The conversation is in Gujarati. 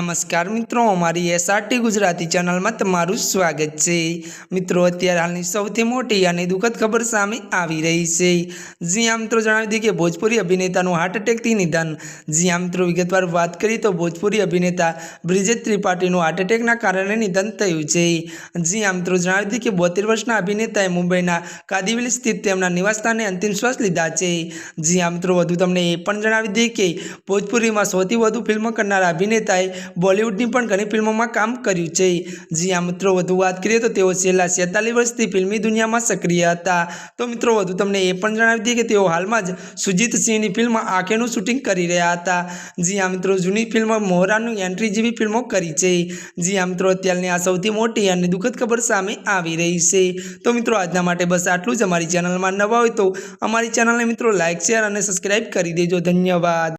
નમસ્કાર મિત્રો, અમારી એસઆરટી ગુજરાતી ચેનલમાં તમારું સ્વાગત છે. મિત્રો, અત્યારે હાલની સૌથી મોટી અને દુઃખદ ખબર સામે આવી રહી છે. જી આ મિત્રો, જણાવી દઈએ કે ભોજપુરી અભિનેતાનું હાર્ટ એટેકથી નિધન. જી આ મિત્રો, વિગતવાર વાત કરીએ તો ભોજપુરી અભિનેતા બ્રિજેશ ત્રિપાઠીનું હાર્ટ એટેકના કારણે નિધન થયું છે. જી આ મિત્રો, જણાવી દઈએ કે બોતેર વર્ષના અભિનેતાએ મુંબઈના કાદીવલી સ્થિત તેમના નિવાસસ્થાને અંતિમ શ્વાસ લીધા છે. જી આ મિત્રો, વધુ તમને એ પણ જણાવી દઈએ કે ભોજપુરીમાં સૌથી વધુ ફિલ્મ કરનારા અભિનેતાએ બોલિવૂડની પણ ઘણી ફિલ્મોમાં કામ કર્યું છે. જી આ મિત્રો, વધુ વાત કરીએ તો તેઓ છેલ્લા છેતાલીસ વર્ષથી ફિલ્મી દુનિયામાં સક્રિય હતા. તો મિત્રો, વધુ તમને એ પણ જણાવી દઈએ કે તેઓ હાલમાં જ સુજીત સિંહની ફિલ્મ આંખેનું શૂટિંગ કરી રહ્યા હતા. જી આ મિત્રો, જૂની ફિલ્મ મોહરાનું એન્ટ્રી જેવી ફિલ્મો કરી છે. જી આ મિત્રો, અત્યારની આ સૌથી મોટી અને દુઃખદ ખબર સામે આવી રહી છે. તો મિત્રો, આજના માટે બસ આટલું જ. અમારી ચેનલમાં નવા હોય તો અમારી ચેનલને મિત્રો લાઇક શેર અને સબસ્ક્રાઈબ કરી દેજો. ધન્યવાદ.